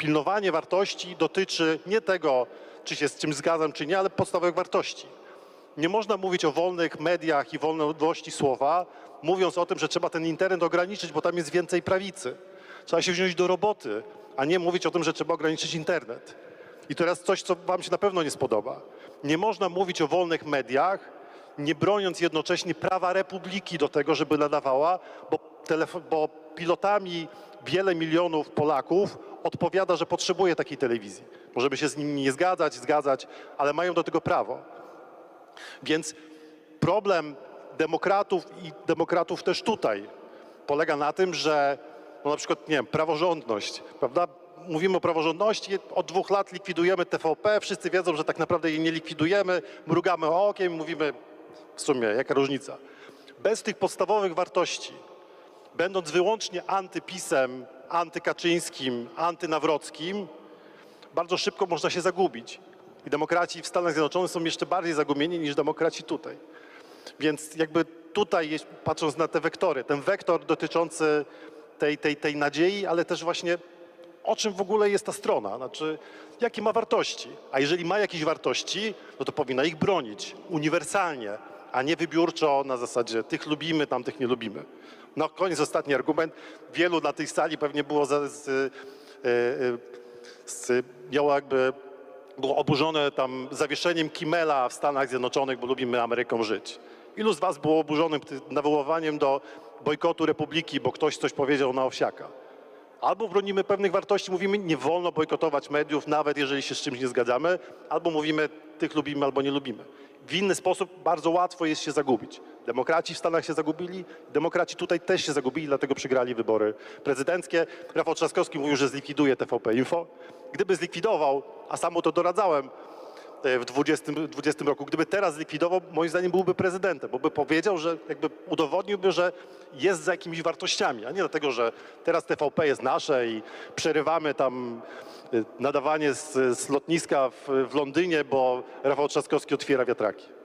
pilnowanie wartości dotyczy nie tego, czy się z czymś zgadzam, czy nie, ale podstawowych wartości. Nie można mówić o wolnych mediach i wolności słowa, mówiąc o tym, że trzeba ten internet ograniczyć, bo tam jest więcej prawicy. Trzeba się wziąć do roboty, a nie mówić o tym, że trzeba ograniczyć internet. I teraz coś, co wam się na pewno nie spodoba. Nie można mówić o wolnych mediach, nie broniąc jednocześnie prawa republiki do tego, żeby nadawała, bo, bo pilotami wiele milionów Polaków odpowiada, że potrzebuje takiej telewizji. Możemy się z nimi nie zgadzać, zgadzać, ale mają do tego prawo. Więc problem demokratów i demokratów też tutaj polega na tym, że no na przykład, nie wiem, praworządność, prawda? Mówimy o praworządności, od dwóch lat likwidujemy TVP, wszyscy wiedzą, że tak naprawdę jej nie likwidujemy, mrugamy okiem, mówimy w sumie, jaka różnica. Bez tych podstawowych wartości, będąc wyłącznie antypisem, antykaczyńskim, antynawrockim, bardzo szybko można się zagubić. I demokraci w Stanach Zjednoczonych są jeszcze bardziej zagubieni niż demokraci tutaj. Więc jakby tutaj, patrząc na te wektory, ten wektor dotyczący tej, tej, tej nadziei, ale też właśnie o czym w ogóle jest ta strona, znaczy jakie ma wartości. A jeżeli ma jakieś wartości, no to powinna ich bronić uniwersalnie, a nie wybiórczo na zasadzie tych lubimy, tamtych nie lubimy. No koniec, ostatni argument. Wielu na tej sali pewnie było z, z, e, e, z, miało jakby było oburzone tam zawieszeniem Kimmela w Stanach Zjednoczonych, bo lubimy Ameryką żyć. Ilu z was było oburzonym nawoływaniem do bojkotu Republiki, bo ktoś coś powiedział na Owsiaka? Albo bronimy pewnych wartości, mówimy nie wolno bojkotować mediów, nawet jeżeli się z czymś nie zgadzamy, albo mówimy tych lubimy, albo nie lubimy. W inny sposób bardzo łatwo jest się zagubić. Demokraci w Stanach się zagubili, demokraci tutaj też się zagubili, dlatego przegrali wybory prezydenckie. Rafał Trzaskowski mówił, że zlikwiduje TVP Info. Gdyby zlikwidował, a sam mu to doradzałem, w 20, 20 roku. Gdyby teraz zlikwidował, moim zdaniem byłby prezydentem, bo by powiedział, że jakby udowodniłby, że jest za jakimiś wartościami, a nie dlatego, że teraz TVP jest nasze i przerywamy tam e, nadawanie z, z lotniska w, w Londynie, bo Rafał Trzaskowski otwiera wiatraki.